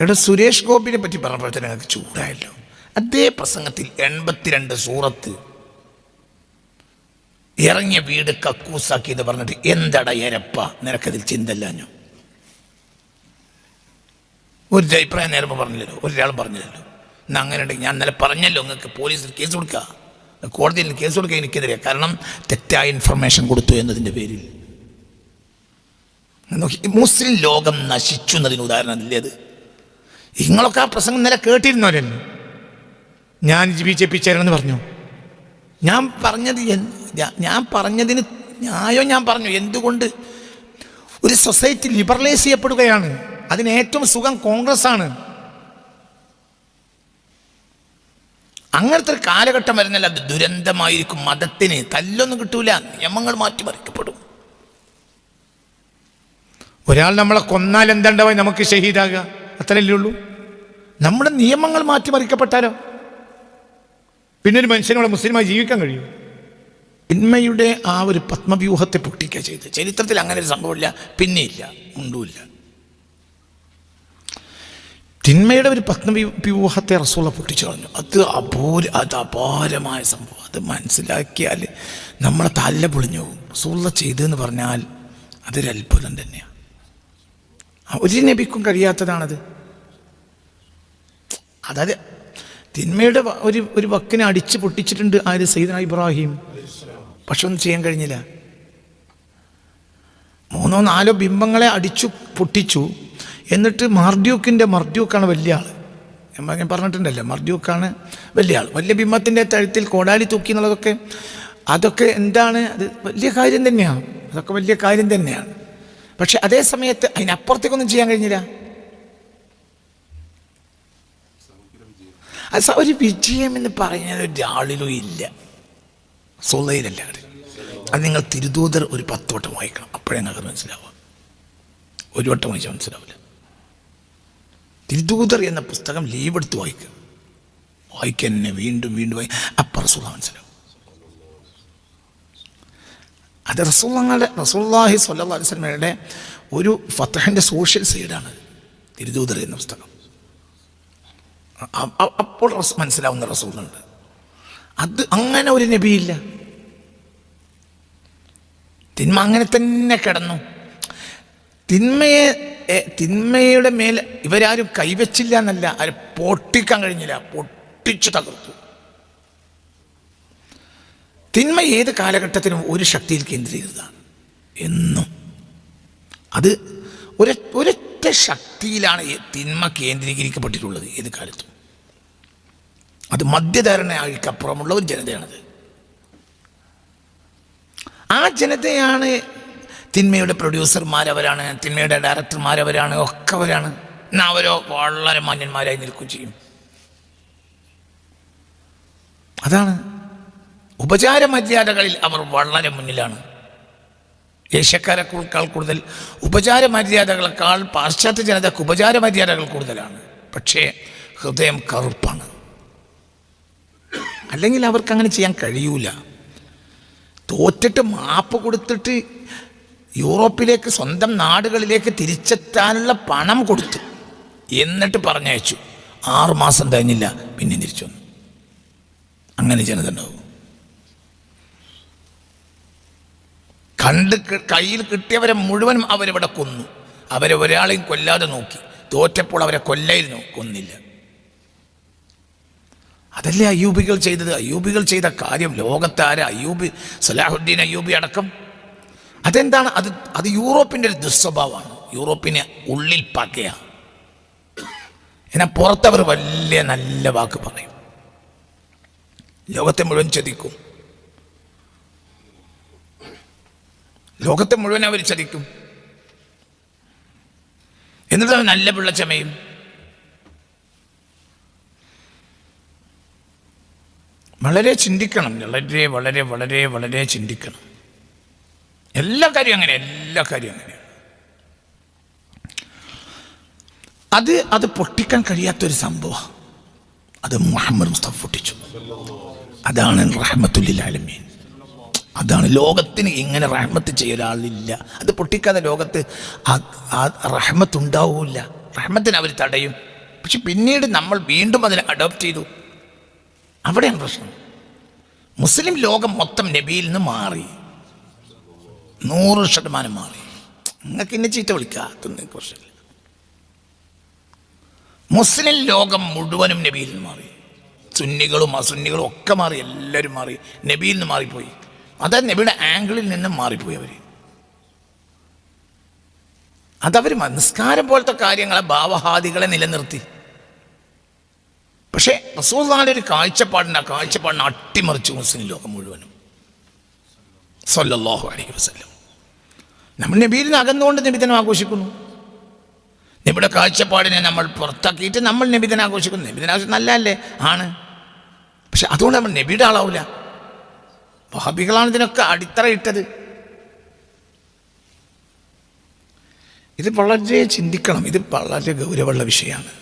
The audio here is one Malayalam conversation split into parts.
ഇവിടെ സുരേഷ് ഗോപിനെ പറ്റി പറഞ്ഞപ്പോഴത്തേന് ഞങ്ങൾക്ക് ചൂടായല്ലോ. അതേ പ്രസംഗത്തിൽ എൺപത്തിരണ്ട് സൂറത്ത്. ഇറങ്ങിയ വീട് കക്കൂസാക്കി എന്ന് പറഞ്ഞിട്ട് എന്തട എരപ്പ? നിനക്കതിൽ ചിന്തല്ലാഞ്ഞു ഒരു അഭിപ്രായം നേരം പറഞ്ഞില്ലല്ലോ. ഒരാളും പറഞ്ഞില്ലല്ലോ. അങ്ങനെ ഉണ്ടെങ്കിൽ ഞാൻ ഇന്നലെ പറഞ്ഞല്ലോ നിങ്ങൾക്ക് പോലീസിൽ കേസ് കൊടുക്കുക കോടതിയിൽ കേസ് കൊടുക്കുക എനിക്കെതിരെ. കാരണം തെറ്റായ ഇൻഫർമേഷൻ കൊടുത്തു എന്നതിന്റെ പേരിൽ. മുസ്ലിം ലോകം നശിച്ചു എന്നതിന് ഉദാഹരണം ഇല്ലേ അത്? നിങ്ങളൊക്കെ ആ പ്രസംഗം നില കേട്ടിരുന്നവരല്ലോ? ഞാൻ ബി ജെ പി ചേരണമെന്ന് പറഞ്ഞു. ഞാൻ പറഞ്ഞത് ഞാൻ പറഞ്ഞതിന് ന്യായോ ഞാൻ പറഞ്ഞു. എന്തുകൊണ്ട്? ഒരു സൊസൈറ്റി ലിബറലൈസ് ചെയ്യപ്പെടുകയാണ്. അതിന് ഏറ്റവും സുഖം കോൺഗ്രസ് ആണ് അങ്ങനത്തെ ഒരു കാലഘട്ടം വരുന്നില്ല അത് ദുരന്തമായിരിക്കും മതത്തിന്. തല്ലൊന്നും കിട്ടൂല നിയമങ്ങൾ മാറ്റിമറിക്കപ്പെടും ഒരാൾ നമ്മളെ കൊന്നാൽ എന്താണ്ടാവായി നമുക്ക് ഷഹീദാകുക? അത്രയല്ലേ ഉള്ളൂ? നമ്മുടെ നിയമങ്ങൾ മാറ്റിമറിക്കപ്പെട്ടാലോ? പിന്നെ ഒരു മനുഷ്യനോട് മുസ്ലിമായി ജീവിക്കാൻ കഴിയും. തിന്മയുടെ ആ ഒരു പത്മവ്യൂഹത്തെ പൊട്ടിക്കുക ചെയ്ത്. ചരിത്രത്തിൽ അങ്ങനെ ഒരു സംഭവമില്ല. പിന്നെയില്ല. ഉണ്ടുമില്ല തിന്മയുടെ ഒരു പത്മവ്യൂഹത്തെ റസൂള പൊട്ടിച്ചു കളഞ്ഞു. അത് അപൂര അത് അപാരമായ സംഭവം. അത് മനസ്സിലാക്കിയാൽ നമ്മളെ തല്ല പൊളിഞ്ഞു പോകും. റസൂള ചെയ്തെന്ന് പറഞ്ഞാൽ അതൊരു അത്ഭുതം തന്നെയാണ് ഒരു നബിക്കും കഴിയാത്തതാണത്. അതായത് തിന്മയുടെ ഒരു ഒരു വക്കിനെ അടിച്ച് പൊട്ടിച്ചിട്ടുണ്ട് ആര്? സയ്യിദന ഇബ്രാഹിം. പക്ഷെ ഒന്നും ചെയ്യാൻ കഴിഞ്ഞില്ല. മൂന്നോ നാലോ ബിംബങ്ങളെ അടിച്ചു പൊട്ടിച്ചു. എന്നിട്ട് മാർഡ്യൂക്കിന്റെ മർഡ്യൂക്കാണ് വലിയ ആൾ ഞാൻ പറഞ്ഞിട്ടുണ്ടല്ലോ മർഡ്യൂക്കാണ് വലിയ ആൾ വലിയ ബിംബത്തിന്റെ തഴുത്തിൽ കോടാലി തൂക്കി എന്നുള്ളതൊക്കെ അതൊക്കെ എന്താണ്? അത് വലിയ കാര്യം തന്നെയാണ്. അതൊക്കെ വലിയ കാര്യം തന്നെയാണ്. പക്ഷെ അതേ സമയത്ത് അതിനപ്പുറത്തേക്കൊന്നും ചെയ്യാൻ കഴിഞ്ഞില്ല. അത് ഒരു വിജയം എന്ന് പറയുന്നത് ഒരാളിലും ഇല്ല. സൊല്ലയിലല്ലാതെ അത്. നിങ്ങൾ തിരുദൂതർ ഒരു പത്ത് വട്ടം വായിക്കണം. അപ്പോഴേ നിങ്ങൾക്ക് മനസ്സിലാവുക. ഒരു വട്ടം വായിച്ചാൽ മനസ്സിലാവില്ല. തിരുദൂതർ എന്ന പുസ്തകം ലീവ് എടുത്ത് വായിക്കുക. തന്നെ വീണ്ടും വീണ്ടും വായി അപ്പം റസൂള്ള മനസ്സിലാവും. അത് റസൂള്ളങ്ങളുടെ റസൂള്ളാഹി സ്വല്ലാ അലിസ്ലമയുടെ ഒരു ഫത്തഹിന്റെ സോഷ്യൽ സൈഡാണ് തിരുദൂതർ എന്ന പുസ്തകം. അപ്പോൾ മനസ്സിലാവുന്ന റസൂലുണ്ട്. അത് അങ്ങനെ ഒരു നബിയില്ല. തിന്മ അങ്ങനെ തന്നെ കിടന്നു. തിന്മയെ തിന്മയുടെ മേൽ ഇവരാരും കൈവച്ചില്ല എന്നല്ല ആരും പൊട്ടിക്കാൻ കഴിഞ്ഞില്ല. പൊട്ടിച്ചു തകർത്തു. തിന്മ ഏത് കാലഘട്ടത്തിനും ഒരു ശക്തിയിൽ കേന്ദ്രീകൃതമാണ്. എന്നും. അത് ഒരു ഒരു ഒരൊറ്റ ശക്തിയിലാണ് തിന്മ കേന്ദ്രീകരിക്കപ്പെട്ടിട്ടുള്ളത് ഏത് കാലത്തും. അത് മധ്യധാരണയ്ക്കപ്പുറമുള്ള ഒരു ജനതയാണത്. ആ ജനതയാണ് തിന്മയുടെ പ്രൊഡ്യൂസർമാരവരാണ് തിന്മയുടെ ഡയറക്ടർമാരവരാണ് ഒക്കെ അവരാണ് എന്നാൽ അവരോ വളരെ മാന്യന്മാരായി നിൽക്കുകയും ചെയ്യും. അതാണ് ഉപചാര മര്യാദകളിൽ അവർ വളരെ മുന്നിലാണ്. ഏഷ്യക്കാരെക്കാൾ കൂടുതൽ. ഉപചാര മര്യാദകളെക്കാൾ പാശ്ചാത്യ ജനതയ്ക്ക് ഉപചാര മര്യാദകൾ കൂടുതലാണ്. പക്ഷേ ഹൃദയം കറുപ്പാണ്. അല്ലെങ്കിൽ അവർക്ക് അങ്ങനെ ചെയ്യാൻ കഴിയൂല. തോറ്റിട്ട് മാപ്പ് കൊടുത്തിട്ട് യൂറോപ്പിലേക്ക് സ്വന്തം നാടുകളിലേക്ക് തിരിച്ചെത്താനുള്ള പണം കൊടുത്തു എന്നിട്ട് പറഞ്ഞയച്ചു. ആറുമാസം കഴിഞ്ഞില്ല പിന്നെ തിരിച്ചു വന്നു. അങ്ങനെ ജനത ഉണ്ടാവും കണ്ട് കയ്യിൽ കിട്ടിയവരെ മുഴുവനും അവരിവിടെ കൊന്നു. അവരെ ഒരാളെയും കൊല്ലാതെ നോക്കി. തോറ്റപ്പോൾ അവരെ കൊല്ലായിരുന്നു കൊന്നില്ല. അതല്ലേ അയ്യൂബികൾ ചെയ്തത്? അയ്യൂബികൾ ചെയ്ത കാര്യം ലോകത്താര അയ്യൂബി സലാഹുദ്ദീൻ അയ്യൂബി അടക്കം. അതെന്താണ്? അത് അത് യൂറോപ്പിന്റെ ഒരു ദുസ്വഭാവമാണ്. യൂറോപ്പിനെ ഉള്ളിൽ പകയാണ് എന്നാൽ പുറത്തവർ വലിയ നല്ല വാക്ക് പറയും. ലോകത്തെ മുഴുവൻ ചതിക്കും. ലോകത്തെ മുഴുവൻ അവർ ചതിക്കും. എന്നിട്ട് അവൻ നല്ല പിള്ള ചമയും. വളരെ ചിന്തിക്കണം. വളരെ വളരെ വളരെ വളരെ ചിന്തിക്കണം. എല്ലാ കാര്യവും അങ്ങനെ എല്ലാ കാര്യവും അങ്ങനെ. അത് അത് പൊട്ടിക്കാൻ കഴിയാത്തൊരു സംഭവം. അത് മുഹമ്മദ് മുസ്തഫ പൊട്ടിച്ചു. അതാണ് റഹ്മത്തുല്ലിൽ ആലമീൻ. അതാണ് ലോകത്തിന് ഇങ്ങനെ റഹ്മത്ത് ചെയ്യ ഒരാളില്ല അത് പൊട്ടിക്കാതെ ലോകത്ത് റഹ്മത്ത് ഉണ്ടാവില്ല. റഹ്മത്തിന് അവർ തടയും. പക്ഷെ പിന്നീട് നമ്മൾ വീണ്ടും അതിനെ അഡോപ്റ്റ് ചെയ്തു. അവിടെയാണ് പ്രശ്നം. മുസ്ലിം ലോകം മൊത്തം നബിയിൽ നിന്ന് മാറി. നൂറ് ശതമാനം മാറി. നിങ്ങൾക്ക് ഇന്നെ ചീത്ത വിളിക്കാത്തൊന്നും പ്രശ്നമില്ല. മുസ്ലിം ലോകം മുഴുവനും നബിയിൽ നിന്ന് മാറി. സുന്നികളും അസുന്നികളും ഒക്കെ മാറി എല്ലാവരും മാറി. നബിയിൽ നിന്ന് മാറിപ്പോയി. അത് നബിയുടെ ആംഗിളിൽ നിന്നും മാറിപ്പോയി അവർ അതവർ നിസ്കാരം പോലത്തെ കാര്യങ്ങളെ ഭാവഹാദികളെ നിലനിർത്തി. പക്ഷേ റസൂദാന്റെ ഒരു കാഴ്ചപ്പാടിന്റെ കാഴ്ചപ്പാടിനെ അട്ടിമറിച്ചു മുസ്ലിം ലോകം മുഴുവനും. സൊല്ലാഹു അലൈഹി വസ്ലം നമ്മൾ നിന്ന് അകന്നുകൊണ്ട് നബിദിനം ആഘോഷിക്കുന്നു. നബിയുടെ കാഴ്ചപ്പാടിനെ നമ്മൾ പുറത്താക്കിയിട്ട് നമ്മൾ നബിദിനം ആഘോഷിക്കുന്നു. നബിദിനം ആഘോഷം നല്ലതല്ലേ? ആണ്. പക്ഷെ അതുകൊണ്ട് നമ്മൾ നബിയുടെ ആളാവില്ല വഹാബികളാണ് ഇതിനൊക്കെ അടിത്തറ ഇട്ടത്. ഇത് വളരെ ചിന്തിക്കണം. ഇത് വളരെ ഗൗരവമുള്ള വിഷയമാണ്.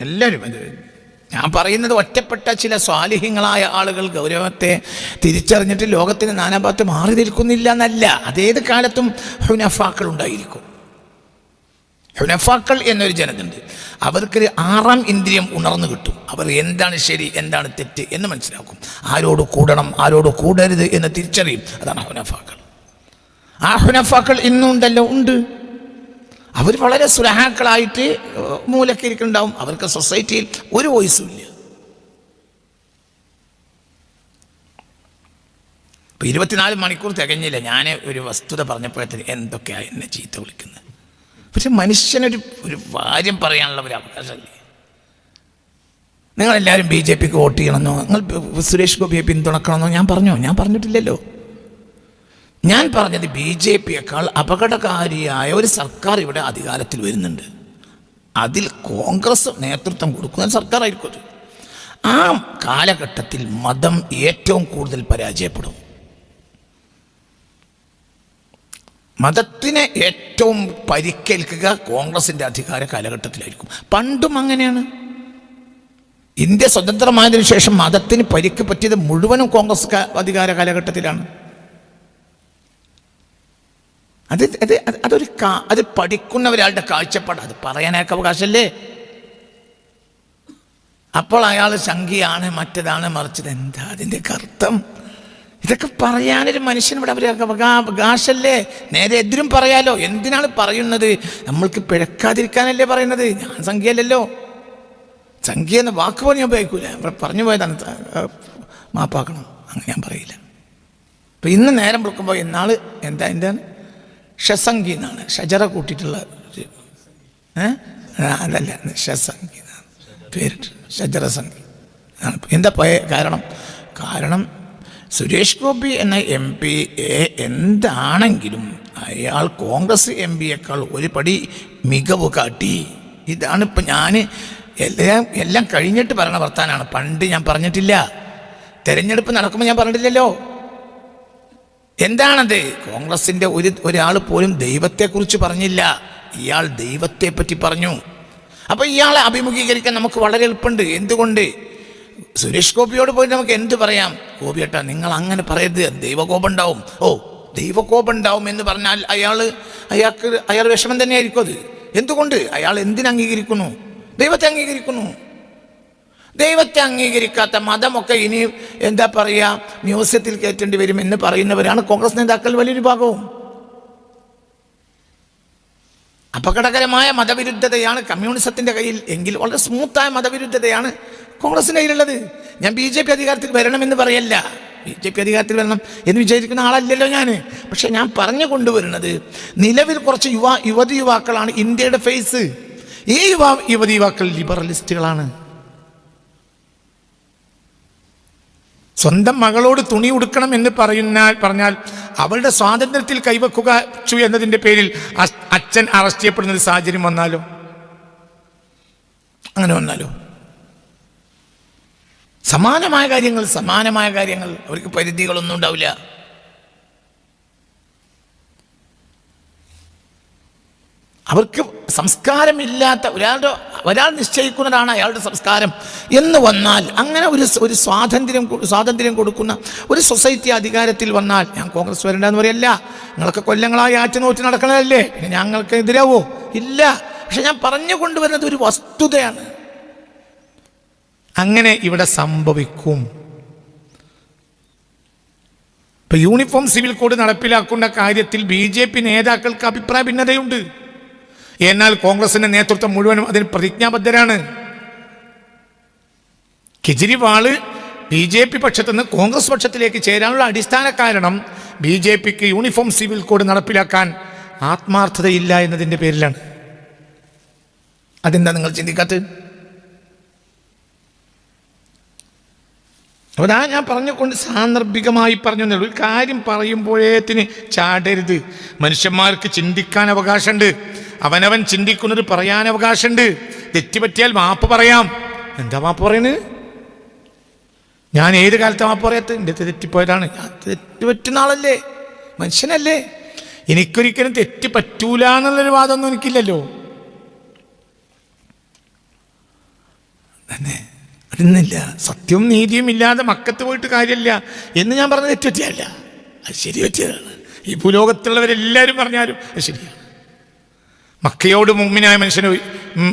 എല്ലാവരും അത് ഞാൻ പറയുന്നത് ഒറ്റപ്പെട്ട ചില സ്വാലിഹ്യങ്ങളായ ആളുകൾ ഗൗരവത്തെ തിരിച്ചറിഞ്ഞിട്ട് ലോകത്തിന് നാനാഭാഗത്ത് മാറി നിൽക്കുന്നില്ല എന്നല്ല. അതേത് കാലത്തും ഹുനഫാക്കൾ ഉണ്ടായിരിക്കും. ഹുനഫാക്കൾ എന്നൊരു ജനതയുണ്ട്. അവർക്കൊരു ആറാം ഇന്ദ്രിയം ഉണർന്നു കിട്ടും. അവർ എന്താണ് ശരി എന്താണ് തെറ്റ് എന്ന് മനസ്സിലാക്കും. ആരോട് കൂടണം ആരോട് കൂടരുത് എന്ന് തിരിച്ചറിയും. അതാണ് ഹുനഫാക്കൾ ആ ഹുനഫാക്കൾ ഇന്നുണ്ടല്ലോ ഉണ്ട്. അവർ വളരെ സുലഹാക്കളായിട്ട് മൂലക്കിരിക്കുന്നുണ്ടാവും. അവർക്ക് സൊസൈറ്റിയിൽ ഒരു വോയിസും ഇല്ല. ഇപ്പൊ ഇരുപത്തിനാല് മണിക്കൂർ തികഞ്ഞില്ല. ഞാൻ ഒരു വസ്തുത പറഞ്ഞപ്പോഴത്തേന് എന്തൊക്കെയാണ് എന്നെ ചീത്ത വിളിക്കുന്നത് പക്ഷെ മനുഷ്യനൊരു ഒരു കാര്യം പറയാനുള്ള ഒരു അവകാശമല്ലേ നിങ്ങളെല്ലാവരും ബി ജെ പിക്ക് വോട്ട് ചെയ്യണമെന്നോ? നിങ്ങൾ സുരേഷ് ഗോപിയെ പിന്തുണക്കണമെന്നോ? ഞാൻ പറഞ്ഞോ? ഞാൻ പറഞ്ഞിട്ടില്ലല്ലോ. ഞാൻ പറഞ്ഞത് ബി ജെ പിയേക്കാൾ അപകടകാരിയായ ഒരു സർക്കാർ ഇവിടെ അധികാരത്തിൽ വരുന്നുണ്ട്. അതിൽ കോൺഗ്രസ് നേതൃത്വം കൊടുക്കുന്ന സർക്കാരായിരിക്കും ആ കാലഘട്ടത്തിൽ മതം ഏറ്റവും കൂടുതൽ പരാജയപ്പെടും. മതത്തിനെ ഏറ്റവും പരിക്കേൽക്കുക കോൺഗ്രസിന്റെ അധികാര കാലഘട്ടത്തിലായിരിക്കും. പണ്ടും അങ്ങനെയാണ്. ഇന്ത്യ സ്വതന്ത്രമായതിനു ശേഷം മതത്തിന് പരിക്ക് പറ്റിയത് മുഴുവനും കോൺഗ്രസ് അധികാര കാലഘട്ടത്തിലാണ്. അത് അത് അത് അതൊരു അത് പഠിക്കുന്ന ഒരാളുടെ കാഴ്ചപ്പാട്. അത് പറയാനൊക്കെ അവകാശമല്ലേ അപ്പോൾ അയാൾ സംഖ്യയാണ് മറ്റേതാണ് മറിച്ചത്. എന്താ അതിന്റെ അർത്ഥം ഇതൊക്കെ പറയാനൊരു മനുഷ്യൻ ഇവിടെ അവർ അവകാശല്ലേ നേരെ എതിരും പറയാലോ? എന്തിനാണ് പറയുന്നത്? നമ്മൾക്ക് പിഴക്കാതിരിക്കാനല്ലേ പറയുന്നത്? ഞാൻ സംഖ്യയല്ലല്ലോ. സംഖ്യ എന്ന വാക്ക് പോലും ഞാൻ ഉപയോഗിക്കൂല. പറഞ്ഞു പോയതാണ്. മാപ്പാക്കണം. അങ്ങനെ ഞാൻ പറയില്ല. അപ്പം ഇന്ന് നേരം വിളിക്കുമ്പോൾ എന്നാൾ എന്താ എന്റെ ഷസംഗി എന്നാണ്. ഷജറ കൂട്ടിയിട്ടുള്ള അതല്ല. ഷസംഗി എന്നാണ്. പേരിട്ട്. ഷജറ എന്താ പോയ? കാരണം കാരണം സുരേഷ് ഗോപി എന്ന എം പി എ എന്താണെങ്കിലും അയാൾ കോൺഗ്രസ് എം പിയേക്കാൾ ഒരു പടി മികവ് കാട്ടി. ഇതാണ് ഇപ്പം ഞാൻ എല്ലാം എല്ലാം കഴിഞ്ഞിട്ട് പറയണ വർത്താനാണ്. പണ്ട് ഞാൻ പറഞ്ഞിട്ടില്ല. തെരഞ്ഞെടുപ്പ് നടക്കുമ്പോൾ ഞാൻ പറഞ്ഞിട്ടില്ലല്ലോ. എന്താണത്? കോൺഗ്രസിന്റെ ഒരു ഒരാൾ പോലും ദൈവത്തെക്കുറിച്ച് പറഞ്ഞില്ല. ഇയാൾ ദൈവത്തെ പറ്റി പറഞ്ഞു. അപ്പോൾ ഇയാളെ അഭിമുഖീകരിക്കാൻ നമുക്ക് വളരെ എളുപ്പമുണ്ട്. എന്തുകൊണ്ട്? സുരേഷ് ഗോപിയോട് പോയി നമുക്ക് എന്ത് പറയാം? ഗോപിയേട്ടാ നിങ്ങൾ അങ്ങനെ പറയരുത്. ദൈവകോപം ഉണ്ടാവും ഓ ദൈവകോപം ഉണ്ടാവും എന്ന് പറഞ്ഞാൽ അയാൾ അയാൾക്ക് അയാൾ വിഷമം തന്നെയായിരിക്കും അത്. എന്തുകൊണ്ട്? അയാൾ എന്തിനു അംഗീകരിക്കുന്നു? ദൈവത്തെ അംഗീകരിക്കുന്നു. ദൈവത്തെ അംഗീകരിക്കാത്ത മതമൊക്കെ ഇനി എന്താ പറയുക മ്യൂസിയത്തിൽ കയറ്റേണ്ടി വരും എന്ന് പറയുന്നവരാണ് കോൺഗ്രസ് നേതാക്കൾ വലിയൊരു ഭാഗവും അപകടകരമായ മതവിരുദ്ധതയാണ് കമ്മ്യൂണിസത്തിന്റെ കയ്യിൽ എങ്കിൽ വളരെ സ്മൂത്തായ മതവിരുദ്ധതയാണ് കോൺഗ്രസിന്റെ കയ്യിലുള്ളത്. ഞാൻ ബി ജെ പി അധികാരത്തിൽ വരണമെന്ന് പറയല്ല. ബി ജെ പി അധികാരത്തിൽ വരണം എന്ന് വിചാരിക്കുന്ന ആളല്ലല്ലോ ഞാൻ പക്ഷേ ഞാൻ പറഞ്ഞു കൊണ്ടുവരുന്നത് നിലവിൽ കുറച്ച് യുവാ യുവതി യുവാക്കളാണ് ഇന്ത്യയുടെ ഫേസ്. ഈ യുവാ യുവതി യുവാക്കൾ ലിബറലിസ്റ്റുകളാണ്. സ്വന്തം മകളോട് തുണി ഉടുക്കണം എന്ന് പറയുന്ന പറഞ്ഞാൽ അവളുടെ സ്വാതന്ത്ര്യത്തിൽ കൈവെക്കുക ചു എന്നതിന്റെ പേരിൽ അച്ഛൻ അറസ്റ്റ് ചെയ്യപ്പെടുന്ന ഒരു സാഹചര്യം വന്നാലോ? അങ്ങനെ വന്നാലോ? സമാനമായ കാര്യങ്ങൾ സമാനമായ കാര്യങ്ങൾ. അവർക്ക് പരിധികളൊന്നും ഉണ്ടാവില്ല. അവർക്ക് സംസ്കാരമില്ലാത്ത ഒരാളുടെ ഒരാൾ നിശ്ചയിക്കുന്നതാണ് അയാളുടെ സംസ്കാരം എന്ന് വന്നാൽ അങ്ങനെ ഒരു ഒരു സ്വാതന്ത്ര്യം സ്വാതന്ത്ര്യം കൊടുക്കുന്ന ഒരു സൊസൈറ്റി അധികാരത്തിൽ വന്നാൽ ഞാൻ കോൺഗ്രസ് വരണ്ടെന്ന് പറയല്ല. നിങ്ങളൊക്കെ കൊല്ലങ്ങളായി ആറ്റുനോറ്റ് നടക്കണതല്ലേ? പിന്നെ ഞങ്ങൾക്ക് എതിരാവോ? ഇല്ല. പക്ഷെ ഞാൻ പറഞ്ഞു കൊണ്ടുവരുന്നത് ഒരു വസ്തുതയാണ്. അങ്ങനെ ഇവിടെ സംഭവിക്കും. ഇപ്പൊ യൂണിഫോം സിവിൽ കോഡ് നടപ്പിലാക്കുന്ന കാര്യത്തിൽ ബി ജെ പി നേതാക്കൾക്ക് അഭിപ്രായ ഭിന്നതയുണ്ട്. എന്നാൽ കോൺഗ്രസിന്റെ നേതൃത്വം മുഴുവനും അതിന് പ്രതിജ്ഞാബദ്ധരാണ്. കെജ്രിവാൾ ബി ജെ പി പക്ഷത്തു നിന്ന് കോൺഗ്രസ് പക്ഷത്തിലേക്ക് ചേരാനുള്ള അടിസ്ഥാന കാരണം ബി ജെ പിക്ക് യൂണിഫോം സിവിൽ കോഡ് നടപ്പിലാക്കാൻ ആത്മാർത്ഥതയില്ല എന്നതിന്റെ പേരിലാണ്. അതെന്താ നിങ്ങൾ ചിന്തിക്കാത്തത്? അപ്പോൾ ഞാൻ ഞാൻ പറഞ്ഞുകൊണ്ട് സാന്ദർഭികമായി പറഞ്ഞു ഒരു കാര്യം പറയുമ്പോഴേത്തിന് ചാടരുത്. മനുഷ്യന്മാർക്ക് ചിന്തിക്കാൻ അവകാശമുണ്ട്. അവനവൻ ചിന്തിക്കുന്നത് പറയാൻ അവകാശമുണ്ട്. തെറ്റുപറ്റിയാൽ മാപ്പ് പറയാം. എന്താ മാപ്പ് പറയുന്നത് ഞാൻ ഏത് കാലത്ത് മാപ്പ് പറയാത്ത എന്റെ തെറ്റിപ്പോയതാണ്. ഞാൻ തെറ്റുപറ്റുന്ന ആളല്ലേ? മനുഷ്യനല്ലേ? എനിക്കൊരിക്കലും തെറ്റ് പറ്റൂല എന്നുള്ളൊരു വാദമൊന്നും എനിക്കില്ലല്ലോ. തന്നെ അതിന്നില്ല സത്യവും നീതിയും ഇല്ലാതെ മക്കത്ത് പോയിട്ട് കാര്യമില്ല എന്ന് ഞാൻ പറഞ്ഞത് തെറ്റുപറ്റിയല്ല. അത് ശരി പറ്റിയതാണ് ഈ ഭൂലോകത്തുള്ളവരെല്ലാവരും പറഞ്ഞാലും അത് ശരിയാണ്. മക്കയോട് മുമ്മിനായ മനുഷ്യന്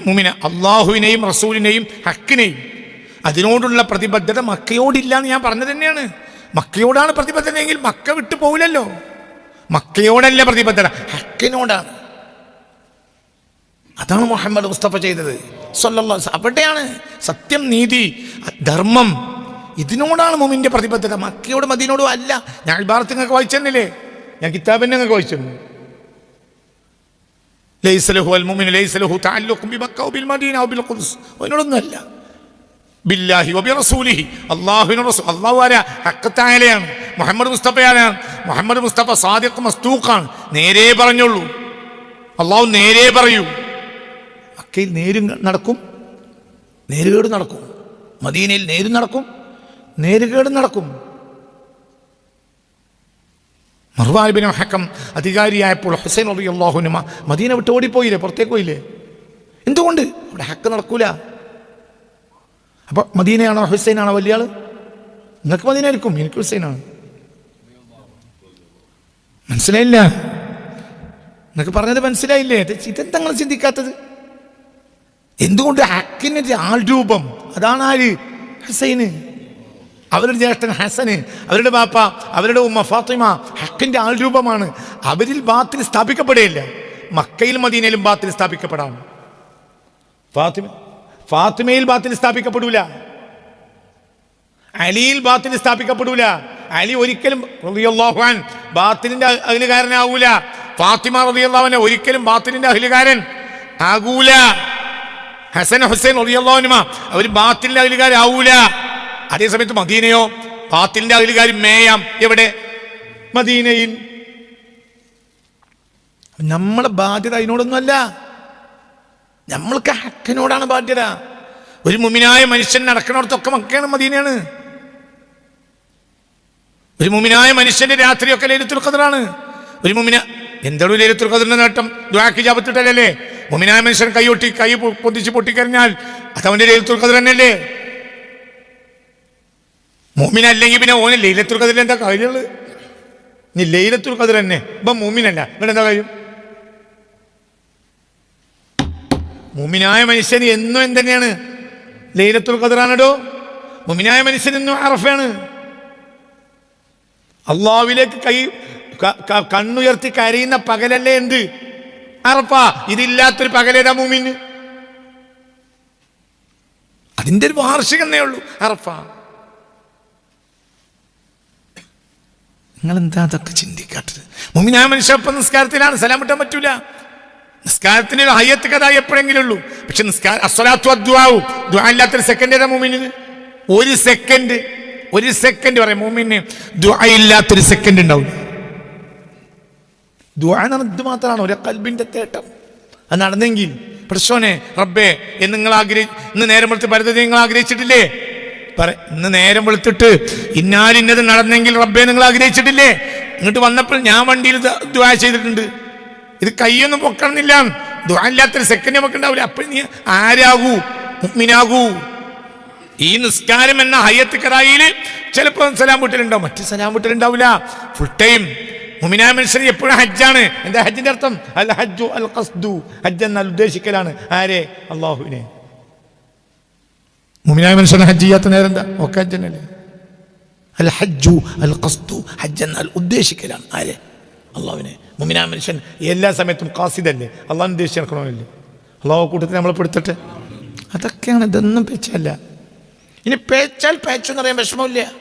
മുമ്മിന അള്ളാഹുവിനെയും റസൂലിനെയും ഹക്കിനെയും അതിനോടുള്ള പ്രതിബദ്ധത മക്കയോടില്ല എന്ന് ഞാൻ പറഞ്ഞത് തന്നെയാണ്. മക്കയോടാണ് പ്രതിബദ്ധതയെങ്കിൽ മക്ക വിട്ടു പോകില്ലല്ലോ മക്കയോടല്ല പ്രതിബദ്ധത ഹക്കിനോടാണ്. അതാണ് മുഹമ്മദ് മുസ്തഫ ചെയ്തത്. വസല്ലം. അവിടെയാണ് സത്യം നീതി ധർമ്മം. ഇതിനോടാണ് മുമിന്റെ പ്രതിബദ്ധത. മക്കയോടും അതിനോടും അല്ല. ഞാൻ ഇബാറത്ത് നിങ്ങൾക്ക് വായിച്ചെന്നില്ലേ? ഞാൻ കിതാബിനെ നിങ്ങൾക്ക് വായിച്ചു അതിനോടൊന്നുമല്ല ബില്ലാഹി വബി റസൂലിഹി. അള്ളാഹുവിന് റസൂൽ അള്ളാഹു ആരാ? ഹക്കത്തായാലെയാണ് മുഹമ്മദ് മുസ്തഫയാണ് മുഹമ്മദ് മുസ്തഫ സാദിഖ് മസ്തൂഖാണ്. നേരെ പറഞ്ഞുള്ളൂ. അള്ളാഹു നേരെ പറയൂ. മക്കയിൽ നേരും നടക്കും നേരുകേട് നടക്കും. മദീനയിൽ നേരും നടക്കും നേരുകേട് നടക്കും. മറുവാലിബിന് ഹക്കം അധികാരിയായപ്പോൾ ഹുസൈൻ അലി അള്ളാഹുനുമ മദീന വിട്ട് ഓടിപ്പോയില്ലേ? പുറത്തേക്ക് പോയില്ലേ? എന്തുകൊണ്ട്? അവിടെ ഹക്ക് നടക്കൂല. അപ്പൊ മദീനയാണോ ഹുസൈനാണോ വലിയ ആൾ നിങ്ങൾക്ക് മദീന ആയിരിക്കും എനിക്ക് ഹുസൈനാണ്. മനസ്സിലായില്ല. നിങ്ങൾക്ക് പറഞ്ഞത് മനസ്സിലായില്ലേ? ഇത് ഇതെന്താ നിങ്ങൾ ചിന്തിക്കാത്തത്? എന്തുകൊണ്ട് ഹക്കിന് ആൾരൂപം ആൾ രൂപം? അതാണ് ആര്? ഹസൈന്. അവരുടെ ജ്യേഷ്ഠൻ ഹസന് അവരുടെ ബാപ്പ അവരുടെ ഉമ്മ ഫാത്തിമ ഹക്കിന്റെ ആൾ രൂപമാണ്. അവരിൽ ബാത്തിൽ സ്ഥാപിക്കപ്പെടുകയില്ല മക്കയിലും മദീനയിലും ബാത്തിൽ സ്ഥാപിക്കപ്പെടാം. ഫാത്തിമ ഫാത്തിമയിൽ ബാത്തിൽ സ്ഥാപിക്കപ്പെടൂല. അലിയിൽ ബാത്തിൽ സ്ഥാപിക്കപ്പെടൂല. അലി ഒരിക്കലും റബിയുള്ളാഹുവാൻ അൻ അഖിലുകാരനാവൂല ഫാത്തിമ റളിയല്ലാഹുവിനെ ഒരിക്കലും ബാത്തിലിന്റെ അഖിലുകാരൻ ആകൂല. ഹസൻ ഹുസൈൻ ഒളിയല്ലോനുമ അവർ ബാത്തിന്റെ അതിലുകാരാവൂല അതേസമയത്ത് മദീനയോ? ബാത്തിന്റെ അതിലുകാർ മേയാം. എവിടെ? മദീനയിൽ. നമ്മളെ ബാധ്യത അതിനോടൊന്നുമല്ല. നമ്മൾക്ക് ഹക്കിനോടാണ് ബാധ്യത. ഒരു മുമിനായ മനുഷ്യൻ നടക്കണോടത്തൊക്കെ മക്കയാണ് മദീനയാണ്. ഒരു മുമിനായ മനുഷ്യന്റെ രാത്രിയൊക്കെ ലൈലത്തുൽ ഖദറാണ്. ഒരു മുമിന എന്താണ് ലൈലത്തുൽ ഖദറിന്റെ നേട്ടം? ദുആക്ക് ജാപത്തിട്ടല്ലേ മുമിനായ മനുഷ്യൻ കൈയൊട്ടി കൈ പൊതിച്ച് പൊന്തിച്ച് അതവന്റെ ലൈലത്തുൽ ഖദർ തന്നെയല്ലേ? മോമിനല്ലെങ്കിൽ പിന്നെ ഓന് ലൈലത്തുൽ ഖദറിൽ എന്താ കാര്യമുള്ളത്? നീ ലൈലത്തുൽ ഖദർ തന്നെ. ഇപ്പം മോമിനല്ല ഇവിടെ എന്താ കാര്യം? മുമിനായ മനുഷ്യൻ എന്നും എന്തന്നെയാണ്? ലൈലത്തുൽ ഖദറാണോ മുമിനായ മനുഷ്യൻ എന്നും അറഫാണ് അള്ളാവിലേക്ക് ക- കണ്ണുയർത്തി കരയുന്ന പകലല്ലേ എന്ത്? അറപ്പാ ഇതില്ലാത്തൊരു പകലേതാ മൂമിന്? അതിന്റെ ഒരു വാർഷികന്നേ ഉള്ളൂ അറഫ നിങ്ങൾ എന്താ അതൊക്കെ ചിന്തിക്കാത്തത്? മനുഷ്യ ഇപ്പം നിസ്കാരത്തിലാണ് സ്ഥലം വിട്ടാൻ പറ്റൂല. നിസ്കാരത്തിന് ഹയ്യത്ത് കഥ എപ്പോഴെങ്കിലും ഉള്ളൂ. പക്ഷെ നിസ്കാര അസ്വലാത്തു അദ്വാവും ദ്വാ ഇല്ലാത്തൊരു സെക്കൻഡ് ഏതാ മൂമിന്? ഒരു സെക്കൻഡ് ഒരു സെക്കൻഡ് പറയാം മൂമിന് ദ്വാ ഇല്ലാത്തൊരു സെക്കൻഡ് ഉണ്ടാവും ഇത് മാത്രമാണ് ഒരു കൽബിന്റെ തേട്ടം. അത് നടന്നെങ്കിൽ പ്രശ്നോനെ റബ്ബേ എന്ന് നിങ്ങൾ ആഗ്രഹി ഇന്ന് നേരം വെളുത്ത് പരതത് നിങ്ങൾ ആഗ്രഹിച്ചിട്ടില്ലേ? പറ ഇന്ന് നേരം വെളുത്തിട്ട് ഇന്നാലിന്നത് നടന്നെങ്കിൽ റബ്ബേ നിങ്ങൾ ആഗ്രഹിച്ചിട്ടില്ലേ? ഇങ്ങോട്ട് വന്നപ്പോൾ ഞാൻ വണ്ടിയിൽ ദ്വാ ചെയ്തിട്ടുണ്ട്. ഇത് കൈയൊന്നും പൊക്കണമെന്നില്ല. ദ്വാ ഇല്ലാത്തൊരു സെക്കൻഡ് നമുക്ക് ഉണ്ടാവില്ല. അപ്പോൾ നീ ആരാകൂ? മുഗ്മിനാകൂ ഈ നിസ്കാരം എന്ന ഹയ്യത്ത് കറായിയിൽ ചിലപ്പോൾ സലാം വീട്ടിലുണ്ടാവും. മറ്റു സലാം വീട്ടിലുണ്ടാവില്ല. ഫുൾ ടൈം മുമിനാ മനുഷ്യർ എപ്പോഴും ഹജ്ജാണ്. എന്താ ഹജ്ജിന്റെ അർത്ഥം? അൽ ഹജ്ജു അൽ ഖസ്ദു. ഹജ്ജ് എന്നാൽ ഉദ്ദേശിക്കലാണ്. ആരെ? അള്ളാഹുവിനെ മുമിനായ മനുഷ്യൻ ഹജ്ജ് ചെയ്യാത്ത നേരം എന്താ? ഒക്കെ ഹജ്ജനല്ലേ അൽ ഹജ്ജു അൽ ഖസ്ദു. ഹജ്ജ് എന്നാൽ ഉദ്ദേശിക്കലാണ്. ആരെ? അള്ളാഹുവിനെ മുമിനാ മനുഷ്യൻ എല്ലാ സമയത്തും കാസിദല്ലേ അള്ളാഹു ഉദ്ദേശിച്ച് നടക്കണമല്ലേ? അള്ളാഹു കൂട്ടത്തിൽ നമ്മളെ പെടുത്തട്ടെ? അതൊക്കെയാണ് ഇതൊന്നും പേച്ചല്ല. ഇനി പേച്ചാൽ പേച്ചു എന്ന് പറയാൻ വിഷമമില്ല.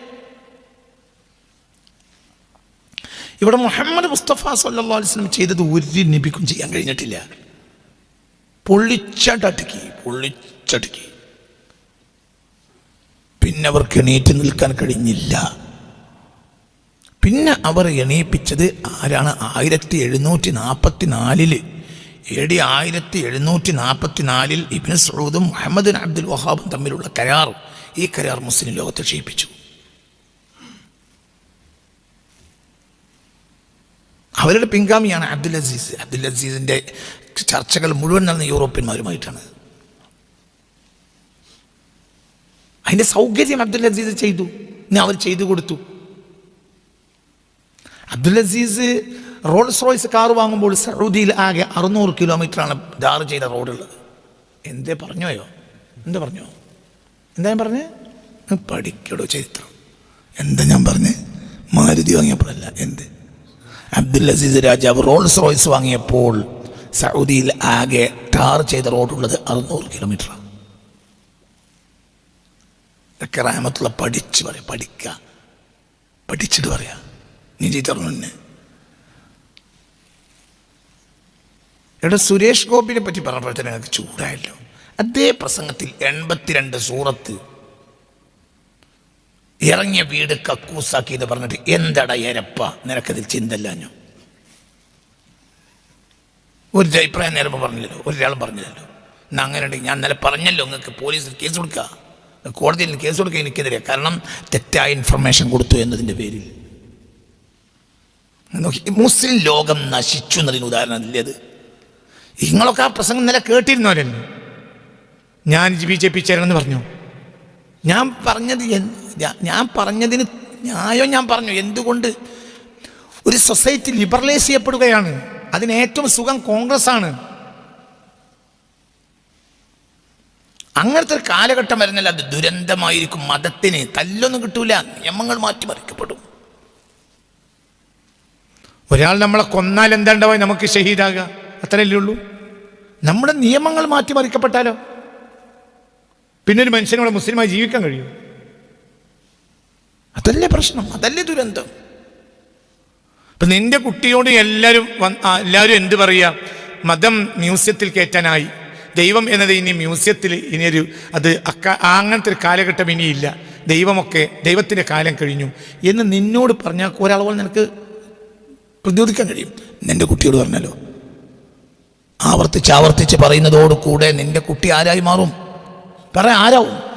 ഇവിടെ മുഹമ്മദ് മുസ്തഫ സല്ലാ അലിസ്ലം ചെയ്തത് ഒരു നബിക്കും ചെയ്യാൻ കഴിഞ്ഞിട്ടില്ല. പൊള്ളിച്ചടക്കി പൊള്ളിച്ചടക്കി. പിന്നെ അവർക്ക് എണീറ്റ് നിൽക്കാൻ കഴിഞ്ഞില്ല. പിന്നെ അവർ എണീപ്പിച്ചത് ആരാണ്? ആയിരത്തി എഴുന്നൂറ്റി നാൽപ്പത്തി നാലിൽ എ ആയിരത്തി എഴുന്നൂറ്റി നാൽപ്പത്തി നാലിൽ ഇബിൻ സൗദും മുഹമ്മദ് അബ്ദുൽ വഹാബും തമ്മിലുള്ള കരാർ ഈ കരാർ മുസ്ലിം ലോകത്തെ ക്ഷയിപ്പിച്ചു. അവരുടെ പിൻഗാമിയാണ് അബ്ദുൽ അസീസ്. അബ്ദുൽ അസീസിന്റെ ചർച്ചകൾ മുഴുവൻ നടന്ന യൂറോപ്യന്മാരുമായിട്ടാണ്. അതിന്റെ സൗകര്യം അബ്ദുൽ അസീസ് ചെയ്തു. ഇനി അവർ ചെയ്തു കൊടുത്തു. Abdul Aziz Rolls Royce car വാങ്ങുമ്പോൾ സൗദിയിൽ ആകെ അറുന്നൂറ് കിലോമീറ്ററാണ് ദാറ് ചെയ്ത റോഡുള്ളത്. എന്തേ പറഞ്ഞോയോ എന്താ പറഞ്ഞോ? എന്താ ഞാൻ പറഞ്ഞേ? പഠിക്കടോ ചരിത്രം. എന്താ ഞാൻ പറഞ്ഞേ? മാരുതി വാങ്ങിയപ്പോഴല്ല എന്ത്? അബ്ദുൽ അസീസ് രാജാവ് റോൾസ് റോയ്സ് വാങ്ങിയപ്പോൾ സൗദിയിൽ ആകെ ടാർ ചെയ്ത റോഡുള്ളത് അറുന്നൂറ് കിലോമീറ്റർ ഇതൊക്കെ റാമത്തുള്ള പഠിച്ചു പറയാം പഠിക്കുക പഠിച്ചിട്ട് പറയാം. നീ ചെയ്തറിഞ്ഞെ ഇവിടെ സുരേഷ് ഗോപിനെ പറ്റി ഞങ്ങൾക്ക് ചൂടായല്ലോ. അതേ പ്രസംഗത്തിൽ എൺപത്തിരണ്ട് സൂറത്ത് ഇറങ്ങിയ വീട് കക്കൂസാക്കി എന്ന് പറഞ്ഞിട്ട് എന്തടാ എരപ്പ നിനക്കതിൽ ചിന്തല്ലാഞ്ഞു ഒരു അഭിപ്രായം നേരം പറഞ്ഞില്ലല്ലോ. ഒരാളും പറഞ്ഞില്ലല്ലോ. എന്നാ അങ്ങനെ ഉണ്ടെങ്കിൽ ഞാൻ ഇന്നലെ പറഞ്ഞല്ലോ നിങ്ങൾക്ക് പോലീസിൽ കേസ് കൊടുക്കുക കോടതിയിൽ കേസ് കൊടുക്കുക എനിക്കെതിരെ. കാരണം തെറ്റായ ഇൻഫർമേഷൻ കൊടുത്തു എന്നതിന്റെ പേരിൽ. മുസ്ലിം ലോകം നശിച്ചു എന്നതിന് ഉദാഹരണം ഇല്ലേ അത്? നിങ്ങളൊക്കെ ആ പ്രസംഗം ഇന്നലെ കേട്ടിരുന്നവരല്ലേ? ഞാൻ ബി ജെ പി ചേരണമെന്ന് പറഞ്ഞു. ഞാൻ പറഞ്ഞത് ഞാൻ പറഞ്ഞതിന് ന്യായം ഞാൻ പറഞ്ഞു. എന്തുകൊണ്ട്? ഒരു സൊസൈറ്റി ലിബറലൈസ് ചെയ്യപ്പെടുകയാണ്. അതിന് ഏറ്റവും സുഖം കോൺഗ്രസ് ആണ് അങ്ങനത്തെ ഒരു കാലഘട്ടം വരുന്നില്ല അത് ദുരന്തമായിരിക്കും. മതത്തിന് തല്ലൊന്നും കിട്ടൂല. നിയമങ്ങൾ മാറ്റിമറിക്കപ്പെടും. ഒരാൾ നമ്മളെ കൊന്നാൽ എന്താണ്ടാവാൻ നമുക്ക് ഷഹീദാകുക. അത്രയല്ലേ ഉള്ളൂ. നമ്മുടെ നിയമങ്ങൾ മാറ്റിമറിക്കപ്പെട്ടാലോ? പിന്നെ ഒരു കൂടെ മുസ്ലിമായി ജീവിക്കാൻ കഴിയും. അതല്ലേ പ്രശ്നം? അതല്ലേ ദുരന്തം? അപ്പൊ നിന്റെ കുട്ടിയോട് എല്ലാവരും എല്ലാവരും എന്ത് പറയുക മതം മ്യൂസിയത്തിൽ കയറ്റാനായി. ദൈവം എന്നത് ഇനി മ്യൂസിയത്തിൽ ഇനിയൊരു അത് അക്ക അങ്ങനത്തെ ഒരു കാലഘട്ടം ഇനിയില്ല. ദൈവമൊക്കെ ദൈവത്തിന്റെ കാലം കഴിഞ്ഞു. എന്ന് നിന്നോട് പറഞ്ഞാൽ ഒരാളോട് നിനക്ക് പ്രതിരോധിക്കാൻ കഴിയും. നിന്റെ കുട്ടിയോട് പറഞ്ഞല്ലോ ആവർത്തിച്ച് ആവർത്തിച്ച് പറയുന്നതോടുകൂടെ നിന്റെ കുട്ടി ആരായി മാറും? പറ ആരാവും?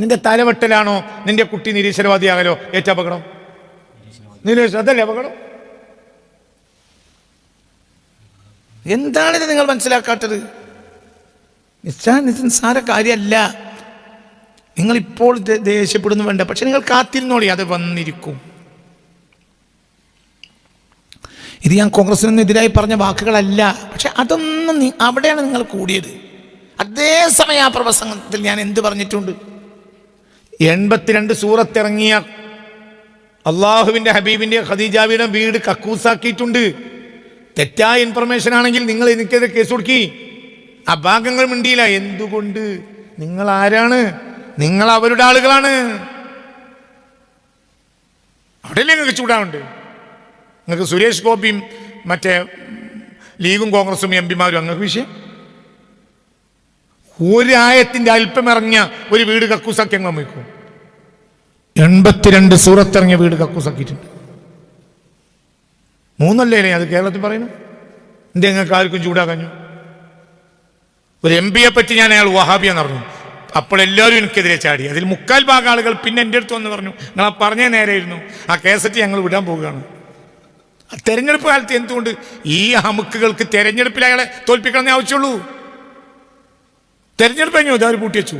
നിന്റെ തലവെട്ടലാണോ? നിന്റെ കുട്ടി നിരീശ്വരവാദിയാകലോ? ഏറ്റവും അപകടം? നിരീശ്വര അതല്ലേ അപകടം? എന്താണിത് നിങ്ങൾ മനസ്സിലാക്കാത്തത്? നിസ്സാ നിസ്സാര കാര്യമല്ല. നിങ്ങൾ ഇപ്പോൾ ദേ- ദേഷ്യപ്പെടുന്നു വേണ്ട പക്ഷെ നിങ്ങൾ കാത്തിരുന്നോളി അത് വന്നിരിക്കും. ഇത് ഞാൻ കോൺഗ്രസിനൊന്നും എതിരായി പറഞ്ഞ വാക്കുകളല്ല പക്ഷെ അതൊന്നും അവിടെയാണ് നിങ്ങൾ കൂടിയത്. അതേസമയം ആ പ്രസംഗത്തിൽ ഞാൻ എന്ത് പറഞ്ഞിട്ടുണ്ട്? എൺപത്തിരണ്ട് സൂറത്തിറങ്ങിയ അള്ളാഹുവിന്റെ ഹബീബിന്റെ ഖദീജാവിയുടെ വീട് കക്കൂസാക്കിയിട്ടുണ്ട്. തെറ്റായ ഇൻഫർമേഷൻ ആണെങ്കിൽ നിങ്ങൾ എനിക്കെതിരെ കേസ് കൊടുക്കി. ആ ഭാഗങ്ങൾ മിണ്ടിയില്ല. എന്തുകൊണ്ട്? നിങ്ങൾ ആരാണ്? നിങ്ങൾ അവരുടെ ആളുകളാണ്. അവിടെയല്ലേ നിങ്ങൾക്ക് ചൂടാവുണ്ട്? നിങ്ങൾക്ക് സുരേഷ് ഗോപിയും മറ്റേ ലീഗും കോൺഗ്രസും എം പിമാരും അങ്ങനെ വിഷയം? ഒരായത്തിന്റെ അല്പം ഇറങ്ങിയ ഒരു വീട് കക്കൂസാക്കി അങ്ങ് വയ്ക്കും എൺപത്തിരണ്ട് സൂറത്തിറങ്ങിയ വീട് കക്കൂസാക്കിയിട്ടുണ്ട്. മൂന്നല്ലേ അത് കേരളത്തിൽ പറയുന്നു? എന്തേ നിങ്ങൾക്ക് ആർക്കും ചൂടാകഞ്ഞു ഒരു എം പിയെ പറ്റി ഞാൻ അയാൾ വഹാബിയെന്ന് പറഞ്ഞു. അപ്പോൾ എല്ലാവരും എനിക്കെതിരെ ചാടി. അതിൽ മുക്കാൽ ഭാഗം ആളുകൾ പിന്നെ എന്റെ അടുത്ത് വന്ന് പറഞ്ഞു നിങ്ങൾ ആ പറഞ്ഞ നേരെയായിരുന്നു ആ കേസറ്റ് ഞങ്ങൾ വിടാൻ പോവുകയാണ്. തെരഞ്ഞെടുപ്പ് കാലത്ത് എന്തുകൊണ്ട് ഈ അമുക്കുകൾക്ക് തെരഞ്ഞെടുപ്പിൽ അയാളെ തോൽപ്പിക്കണമെന്നേ ആവശ്യമുള്ളൂ? തെരഞ്ഞെടുപ്പ് കഴിഞ്ഞു അവർ പൂട്ടി വെച്ചു.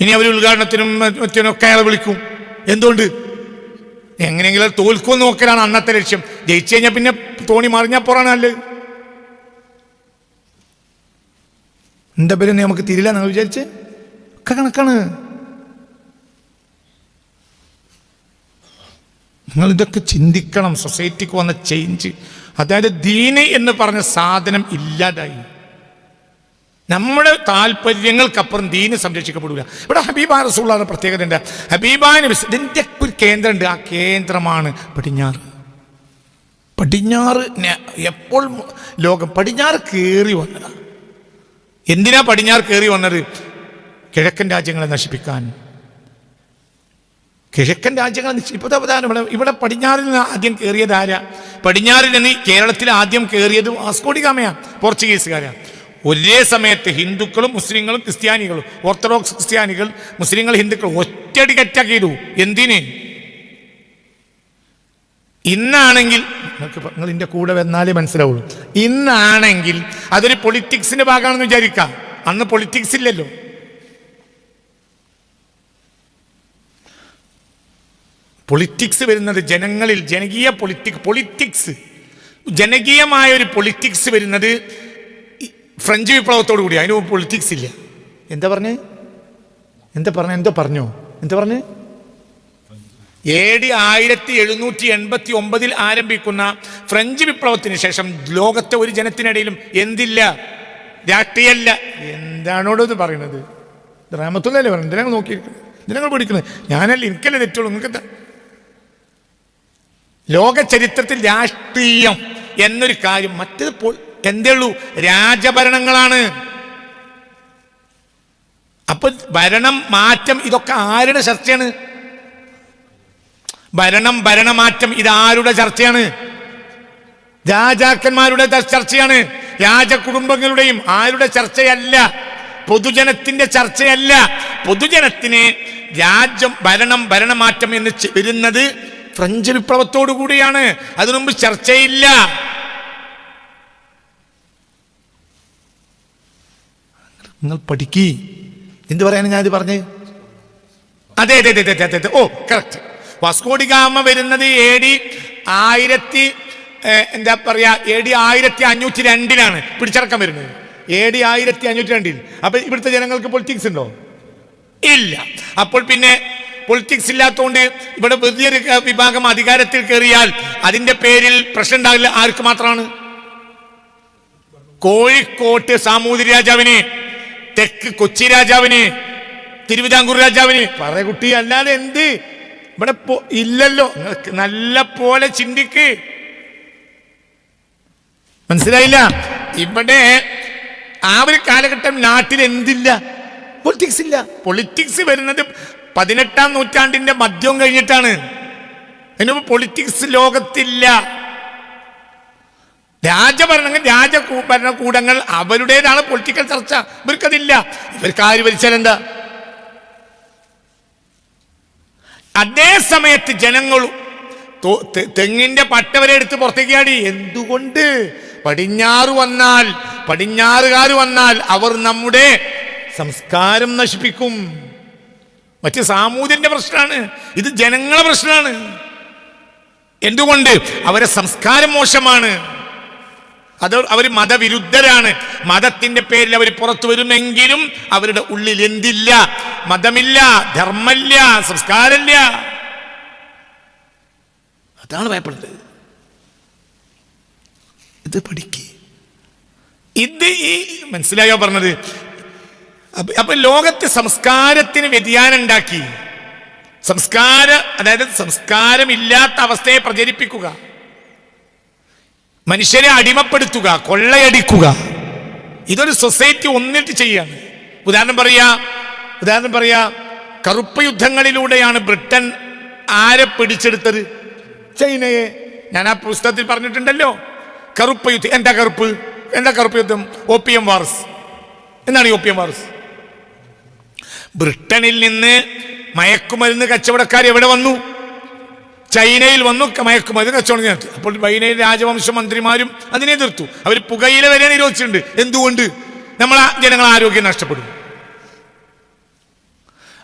ഇനി അവർ ഉദ്ഘാടനത്തിനും മറ്റിനൊക്കെ അയാളെ വിളിക്കും. എന്തുകൊണ്ട്? എങ്ങനെയെങ്കിലും തോൽക്കുമെന്ന് നോക്കലാണ് അന്നത്തെ ലക്ഷ്യം. ജയിച്ചു കഴിഞ്ഞാൽ പിന്നെ തോണി മറിഞ്ഞാൽ പോറാണ് നല്ലത്. എന്താ പേര് നമുക്ക് തിരില്ല നിങ്ങൾ വിചാരിച്ച്? ഒക്കെ കണക്കാണ്. നിങ്ങൾ ഇതൊക്കെ ചിന്തിക്കണം. സൊസൈറ്റിക്ക് വന്ന ചേഞ്ച് അതായത് ദീന് എന്ന് പറഞ്ഞ സാധനം ഇല്ലാതായി. നമ്മുടെ താല്പര്യങ്ങൾക്കപ്പുറം ദീന് സംരക്ഷിക്കപ്പെടില്ല ഇവിടെ ഹബീബ റസൂള്ളാന്റെ പ്രത്യേകത ഉണ്ട് ഹബീബാന് ഇതിന്റെ ഒരു കേന്ദ്രമുണ്ട്. ആ കേന്ദ്രമാണ് പടിഞ്ഞാറ്. പടിഞ്ഞാറ് എപ്പോൾ ലോകം പടിഞ്ഞാറ് കയറി വന്നതാണ് എന്തിനാ പടിഞ്ഞാറ് കയറി വന്നത്? കിഴക്കൻ രാജ്യങ്ങളെ നശിപ്പിക്കാൻ. കിഴക്കൻ രാജ്യങ്ങളെ നശിപ്പിപ്പത് പ്രധാനം ഇവിടെ ഇവിടെ പടിഞ്ഞാറിൽ നിന്ന് ആദ്യം കയറിയത് ആരാ? പടിഞ്ഞാറിൽ നിന്ന് കേരളത്തിൽ ആദ്യം കയറിയത് വാസ്കോഡിഗാമയാണ് പോർച്ചുഗീസുകാരാണ് ഒരേ സമയത്ത് ഹിന്ദുക്കളും മുസ്ലിങ്ങളും ക്രിസ്ത്യാനികളും ഓർത്തഡോക്സ് ക്രിസ്ത്യാനികൾ മുസ്ലിങ്ങൾ ഹിന്ദുക്കൾ ഒറ്റടി കറ്റാക്കിയിരു എന്തിന്? ഇന്നാണെങ്കിൽ നിങ്ങൾ ഇതിന്റെ കൂടെ വന്നാലേ മനസ്സിലാവുള്ളൂ. ഇന്നാണെങ്കിൽ അതൊരു പൊളിറ്റിക്സിന്റെ ഭാഗമാണെന്ന് വിചാരിക്കാം. അന്ന് പൊളിറ്റിക്സ് ഇല്ലല്ലോ. പൊളിറ്റിക്സ് വരുന്നത് ജനങ്ങളിൽ ജനകീയ പൊളിറ്റിക് പൊളിറ്റിക്സ് ജനകീയമായ ഒരു പൊളിറ്റിക്സ് വരുന്നത് ഫ്രഞ്ച് വിപ്ലവത്തോടു കൂടി അതിന് പൊളിറ്റിക്സ് ഇല്ല. എന്താ പറഞ്ഞേ? എന്താ പറഞ്ഞ? എന്തോ പറഞ്ഞോ? എന്താ പറഞ്ഞ്? എ ഡി ആയിരത്തി എഴുന്നൂറ്റി എൺപത്തി ഒമ്പതിൽ ആരംഭിക്കുന്ന ഫ്രഞ്ച് വിപ്ലവത്തിന് ശേഷം ലോകത്തെ ഒരു ജനത്തിനിടയിലും എന്തില്ല? രാഷ്ട്രീയല്ല. എന്താണോടോ ഇത് പറയുന്നത് റാമത്തുള്ളല്ലേ പറഞ്ഞു ഇതിനങ്ങൾ നോക്കിയിരിക്കുന്നത് ഇതിനങ്ങൾ പഠിക്കുന്നത് ഞാനല്ല എനിക്കല്ലേ തെറ്റുള്ളൂ? നിങ്ങൾക്ക് ലോക ചരിത്രത്തിൽ രാഷ്ട്രീയം എന്നൊരു കാര്യം മറ്റത് എന്തേ ഉള്ളൂ രാജഭരണങ്ങളാണ്. അപ്പൊ ഭരണം മാറ്റം ഇതൊക്കെ ആരുടെ ചർച്ചയാണ്? ഭരണം ഭരണമാറ്റം ഇത് ആരുടെ ചർച്ചയാണ്? രാജാക്കന്മാരുടെ ചർച്ചയാണ്. രാജകുടുംബങ്ങളുടെയും ആരുടെ ചർച്ചയല്ല? പൊതുജനത്തിന്റെ ചർച്ചയല്ല. പൊതുജനത്തിന് രാജ്യം ഭരണം ഭരണമാറ്റം എന്ന് വരുന്നത് ഫ്രഞ്ച് വിപ്ലവത്തോടു കൂടിയാണ് അതിനുമുമ്പ് ചർച്ചയില്ല. നിങ്ങൾ പഠിക്കി. എന്ത് പറയാനാണ് ഞാനിത് പറഞ്ഞത് അതെ അതെ അതെ അതെ അതെ ഓ കറക്റ്റ് വാസ്കോഡിഗാമ വരുന്നത് എ ഡി ആയിരത്തി എന്താ പറയാ എ ഡി ആയിരത്തി അഞ്ഞൂറ്റി രണ്ടിലാണ് പിടിച്ചടക്കം വരുന്നത്. എ ഡി ആയിരത്തി അഞ്ഞൂറ്റി രണ്ടിൽ അപ്പൊ ഇവിടുത്തെ ജനങ്ങൾക്ക് പൊളിറ്റിക്സ് ഉണ്ടോ? ഇല്ല. അപ്പോൾ പിന്നെ പൊളിറ്റിക്സ് ഇല്ലാത്തതുകൊണ്ട് ഇവിടെ വലിയൊരു വിഭാഗം അധികാരത്തിൽ കയറിയാൽ അതിന്റെ പേരിൽ പ്രശ്നം ഉണ്ടാകില്ല ആർക്ക് മാത്രമാണ്? കോഴിക്കോട്ട് സാമൂതിരി രാജാവിന്. തെക്ക് കൊച്ചി രാജാവിന് തിരുവിതാംകൂർ രാജാവിന്. പറ കുട്ടി അല്ലാതെ എന്ത്? ഇവിടെ ഇല്ലല്ലോ. നല്ല പോലെ ചിന്തിക്ക്. മനസ്സിലായില്ല? ഇവിടെ ആ ഒരു കാലഘട്ടം നാട്ടിൽ എന്തില്ല? പൊളിറ്റിക്സ് ഇല്ല. പൊളിറ്റിക്സ് വരുന്നത് പതിനെട്ടാം നൂറ്റാണ്ടിന്റെ മദ്യം കഴിഞ്ഞിട്ടാണ്. അതിന് പൊളിറ്റിക്സ് ലോകത്തില്ല. രാജഭരണങ്ങൾ രാജ ഭരണകൂടങ്ങൾ അവരുടേതാണ് പൊളിറ്റിക്കൽ ചർച്ച. ഇവർക്കതില്ല. ഇവർക്ക് ആര് ഭരിച്ചാൽ അതേ സമയത്ത് ജനങ്ങൾ തെങ്ങിന്റെ പട്ടവരെ എടുത്ത് പുറത്തേക്കാടി എന്തുകൊണ്ട്? പടിഞ്ഞാറ് വന്നാൽ പടിഞ്ഞാറുകാർ വന്നാൽ അവർ നമ്മുടെ സംസ്കാരം നശിപ്പിക്കും. മറ്റ് സാമൂതിന്റെ പ്രശ്നമാണ്. ഇത് ജനങ്ങളുടെ പ്രശ്നമാണ്. എന്തുകൊണ്ട്? അവരെ സംസ്കാരം മോശമാണ്. അത് അവർ മതവിരുദ്ധരാണ്. മതത്തിന്റെ പേരിൽ അവർ പുറത്തു വരുമെങ്കിലും അവരുടെ ഉള്ളിൽ എന്തില്ല? മതമില്ല ധർമ്മമില്ല സംസ്കാരമില്ല. അതാണ് ഭയപ്പെടുന്നത്. ഇത് പഠിക്ക്. ഇത് ഈ മനസ്സിലായോ പറഞ്ഞത്? അപ്പൊ- ലോകത്തെ സംസ്കാരത്തിന് വ്യതിയാനം ഉണ്ടാക്കി. സംസ്കാര അതായത് സംസ്കാരമില്ലാത്ത അവസ്ഥയെ പ്രചരിപ്പിക്കുക. മനുഷ്യരെ അടിമപ്പെടുത്തുക കൊള്ളയടിക്കുക. ഇതൊരു സൊസൈറ്റി ഒന്നിട്ട് ചെയ്യാണ്. ഉദാഹരണം പറയാ ഉദാഹരണം പറയാ കറുപ്പ് യുദ്ധങ്ങളിലൂടെയാണ് ബ്രിട്ടൻ ആരെ പിടിച്ചെടുത്തത്? ചൈനയെ. ഞാൻ ആ പുസ്തകത്തിൽ പറഞ്ഞിട്ടുണ്ടല്ലോ. കറുപ്പ് യുദ്ധം എന്താ കറുപ്പ്? എന്താ കറുപ്പ് യുദ്ധം? Opium wars. എന്താണ് ഈ ഓപ്പിയം വാർസ്? ബ്രിട്ടനിൽ നിന്ന് മയക്കുമരുന്ന് കച്ചവടക്കാർ എവിടെ വന്നു? ചൈനയിൽ വന്നു മയക്കുമതി കച്ചവടം നടത്തി. അപ്പോൾ ചൈനയിൽ രാജവംശ മന്ത്രിമാരും അതിനെ എതിർത്തു. അവർ പുകയില വരെ നിരോധിച്ചിട്ടുണ്ട്. എന്തുകൊണ്ട്? നമ്മളെ ജനങ്ങൾ ആരോഗ്യം നഷ്ടപ്പെടും.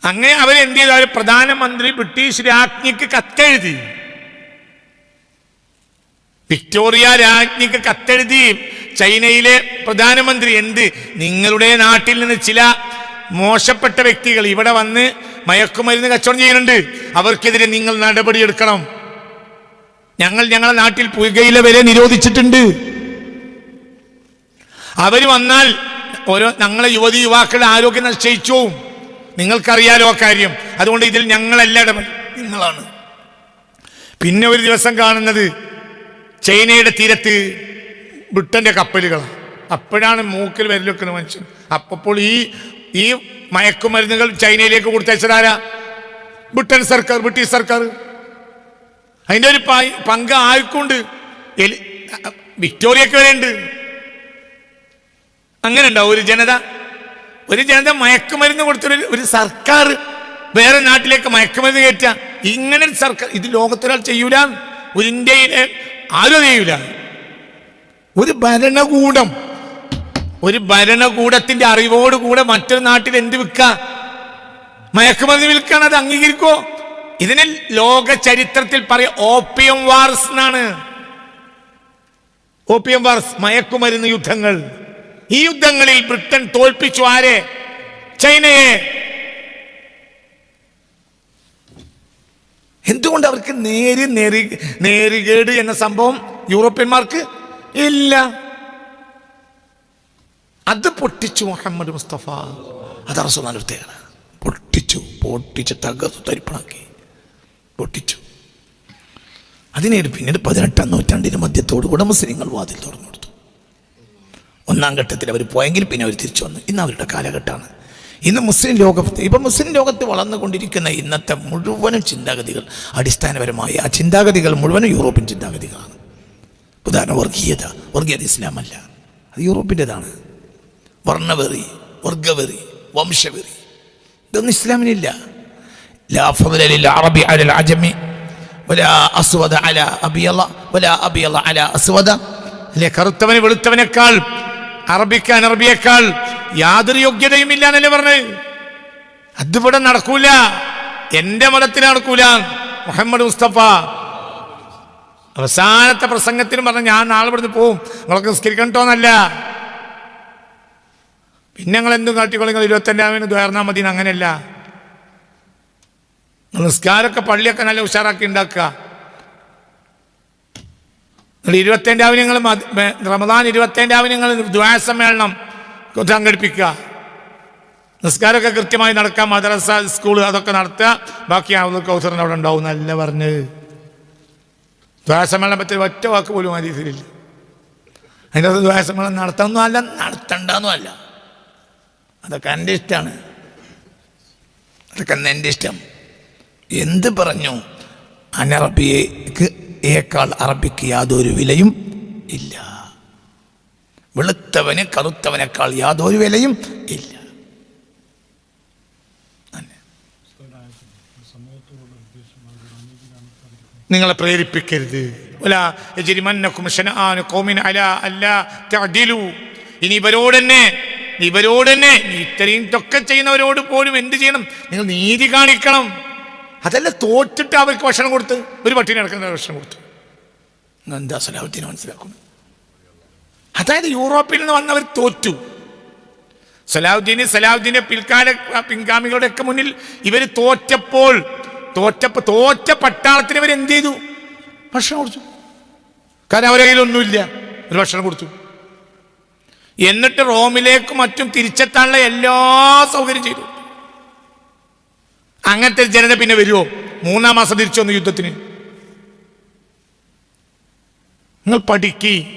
അങ്ങനെ അവരെന്ത് ചെയ്തു? അവർ പ്രധാനമന്ത്രി ബ്രിട്ടീഷ് രാജ്ഞിക്ക് കത്തെഴുതി. വിക്ടോറിയ രാജ്ഞിക്ക് കത്തെഴുതി. ചൈനയിലെ പ്രധാനമന്ത്രി എന്ത്? നിങ്ങളുടെ നാട്ടിൽ നിന്ന് ചില മോശപ്പെട്ട വ്യക്തികൾ ഇവിടെ വന്ന് മയക്കുമരുന്ന് കച്ചവടം ചെയ്യുന്നുണ്ട്. അവർക്കെതിരെ നിങ്ങൾ നടപടിയെടുക്കണം. ഞങ്ങൾ ഞങ്ങളുടെ നാട്ടിൽ പുകയില വരെ നിരോധിച്ചിട്ടുണ്ട്. അവർ വന്നാൽ ഓരോ ഞങ്ങളെ യുവതി യുവാക്കളുടെ ആരോഗ്യം നിശ്ചയിച്ചു നിങ്ങൾക്കറിയാലോ കാര്യം. അതുകൊണ്ട് ഇതിൽ ഞങ്ങളല്ല നിങ്ങളാണ്. പിന്നെ ഒരു ദിവസം കാണുന്നത് ചൈനയുടെ തീരത്ത് ബ്രിട്ടന്റെ കപ്പലുകളാണ്. അപ്പോഴാണ് മൂക്കിൽ വരലൊക്കെ മനുഷ്യൻ. അപ്പോൾ ഈ ഈ മയക്കുമരുന്നുകൾ ചൈനയിലേക്ക് കൊടുത്തയച്ചതാരാ ബ്രിട്ടൻ സർക്കാർ ബ്രിട്ടീഷ് സർക്കാർ. അതിന്റെ ഒരു പങ്ക് ആർക്കുണ്ട്? വിക്ടോറിയൊക്കെ വരെ ഉണ്ട് അങ്ങനെ ഉണ്ടാവും ഒരു ജനത ഒരു ജനത മയക്കുമരുന്ന് കൊടുത്തൊരു ഒരു സർക്കാർ വേറെ നാട്ടിലേക്ക് മയക്കുമരുന്ന് കയറ്റുക. ഇങ്ങനെ സർക്കാർ ഇത് ലോകത്തൊരാൾ ചെയ്യൂല ഒരു ഇന്ത്യയിലെ ആരും ചെയ്യൂല. ഒരു ഭരണകൂടം ഒരു ഭരണകൂടത്തിന്റെ അറിവോടുകൂടെ മറ്റൊരു നാട്ടിൽ എന്ത് വിൽക്ക? മയക്കുമതി വിൽക്കാൻ അത് അംഗീകരിക്കോ ഇതിനെ ലോക ചരിത്രത്തിൽ പറയാം ഓപ്പിയം വാർസ് എന്നാണ്. ഓപ്പിയം വാർസ് മയക്കുമരുന്ന് യുദ്ധങ്ങൾ. ഈ യുദ്ധങ്ങളിൽ ബ്രിട്ടൻ തോൽപ്പിച്ചു ആരെ? ചൈനയെ. എന്തുകൊണ്ട് അവർക്ക് നേര് നേരി നേരുകേട് എന്ന സംഭവം യൂറോപ്യന്മാർക്ക് ഇല്ല? അത് പൊട്ടിച്ചു മുഹമ്മദ് മുസ്തഫ. അത് റസൂലാണ് പൊട്ടിച്ചു പൊട്ടിച്ച് തകർത്തു തരിപ്പണാക്കി. പൊട്ടിച്ചു. അതിനേട് പിന്നീട് പതിനെട്ടാം നൂറ്റാണ്ടിന് മധ്യത്തോടുകൂടെ മുസ്ലിങ്ങൾ വാതിൽ തുറന്നു കൊടുത്തു. ഒന്നാം ഘട്ടത്തിൽ അവർ പോയെങ്കിൽ പിന്നെ അവർ തിരിച്ചു വന്നു. ഇന്ന് അവരുടെ കാലഘട്ടമാണ്. ഇന്ന് മുസ്ലിം ലോകത്ത് ഇപ്പം മുസ്ലിം ലോകത്ത് വളർന്നുകൊണ്ടിരിക്കുന്ന ഇന്നത്തെ മുഴുവനും ചിന്താഗതികൾ അടിസ്ഥാനപരമായി ആ ചിന്താഗതികൾ മുഴുവനും യൂറോപ്യൻ ചിന്താഗതികളാണ്. ഉദാഹരണം വർഗീയത. വർഗീയത ഇസ്ലാമല്ല. അത് യൂറോപ്പിന്റെതാണ്. വർണവെറി വർഗവെറി വംശവെറി. ഇതൊന്നും ഇസ്ലാമിനില്ല. ലാ ഫضل അറബി على العجم ولا أسود على أبيض ولا أبيض على أسود അല്ലെ കറുത്തവന് വെളുത്തവനേക്കാൾ അറബിക്ക് അനറബിയേക്കാൾ യാതൊരു യോഗ്യതയും ഇല്ല എന്നല്ലേ പറഞ്ഞത് അതിവിടെ നടക്കൂല. എന്റെ മതത്തിന് നടക്കൂല. മുഹമ്മദ് മുസ്തഫ. അവസാനത്തെ പ്രസംഗത്തിന് പറഞ്ഞ ഞാൻ നാളെ ഇവിടുന്ന് പോവും. നിങ്ങളൊക്കെ നിസ്കരിക്കണ്ടോന്നല്ല പിന്നെ നിങ്ങൾ എന്തും കാട്ടിക്കോളി നിങ്ങൾ ഇരുപത്തഞ്ചാമിന് ദ്വേർന്നാൽ മതി അങ്ങനെയല്ല. നിസ്കാരമൊക്കെ പള്ളിയൊക്കെ നല്ല ഉഷാറാക്കി ഉണ്ടാക്കുക. നിങ്ങൾ ഇരുപത്തേഴാവിന് നിങ്ങൾ റമദാൻ ഇരുപത്തേഴാവിന് നിങ്ങൾ ദ്വാസമ്മേളനം സംഘടിപ്പിക്കുക. നിസ്കാരമൊക്കെ കൃത്യമായി നടക്കുക. മദ്രസ സ്കൂൾ അതൊക്കെ നടത്തുക. ബാക്കി ആവുന്ന കൗസറിന് അവിടെ ഉണ്ടാവും നല്ല പറഞ്ഞ്. ദ്വാസമ്മേളനം പറ്റിയ ഒറ്റ വാക്ക് പോലും അതീതിലില്ല അതിന്റെ അകത്ത് ദ്വാസമ്മേളനം നടത്താനൊന്നും അല്ല നടത്തണ്ടെന്നും അല്ല അതൊക്കെ എന്റെ ഇഷ്ടമാണ് അതൊക്കെ എന്റെ ഇഷ്ടം. എന്ത് പറഞ്ഞു അനറബിയേക്ക് ഏക്കാൾ അറബിക്ക് യാതൊരു വിലയും ഇല്ല. വെളുത്തവന് കറുത്തവനേക്കാൾ യാതൊരു വിലയും ഇല്ല. നിങ്ങളെ പ്രേരിപ്പിക്കരുത്. ഇനി ഇവരോടെന്നെ ഇവരോട് തന്നെ ഇത്രയും തൊക്കെ ചെയ്യുന്നവരോട് പോലും എന്ത് ചെയ്യണം? നിങ്ങൾ നീതി കാണിക്കണം. അതല്ല തോറ്റിട്ട് അവർക്ക് ഭക്ഷണം കൊടുത്ത് ഒരു പട്ടിണി നടക്കുന്ന ഭക്ഷണം കൊടുത്തു. എന്താ സലാഹുദ്ദീനെ മനസ്സിലാക്കുന്നു അതായത് യൂറോപ്പിൽ നിന്ന് വന്നവർ തോറ്റു. സലാഹുദ്ദീന് സലാഹുദ്ദീന്റെ പിൽക്കാല പിൻഗാമികളുടെ ഒക്കെ മുന്നിൽ ഇവർ തോറ്റപ്പോൾ തോറ്റപ്പോ തോറ്റ പട്ടാളത്തിന് ഇവർ എന്ത് ചെയ്തു? ഭക്ഷണം കൊടുത്തു. കാരണം അവരെ കയ്യിലൊന്നുമില്ല. ഒരു ഭക്ഷണം കൊടുത്തു. എന്നിട്ട് റോമിലേക്കും മറ്റും തിരിച്ചെത്താനുള്ള എല്ലാ സൗകര്യം ചെയ്തു. അങ്ങനത്തെ ജനത പിന്നെ വരുമോ മൂന്നാം മാസം തിരിച്ചു വന്നു യുദ്ധത്തിന്. നിങ്ങൾ പഠിക്കി.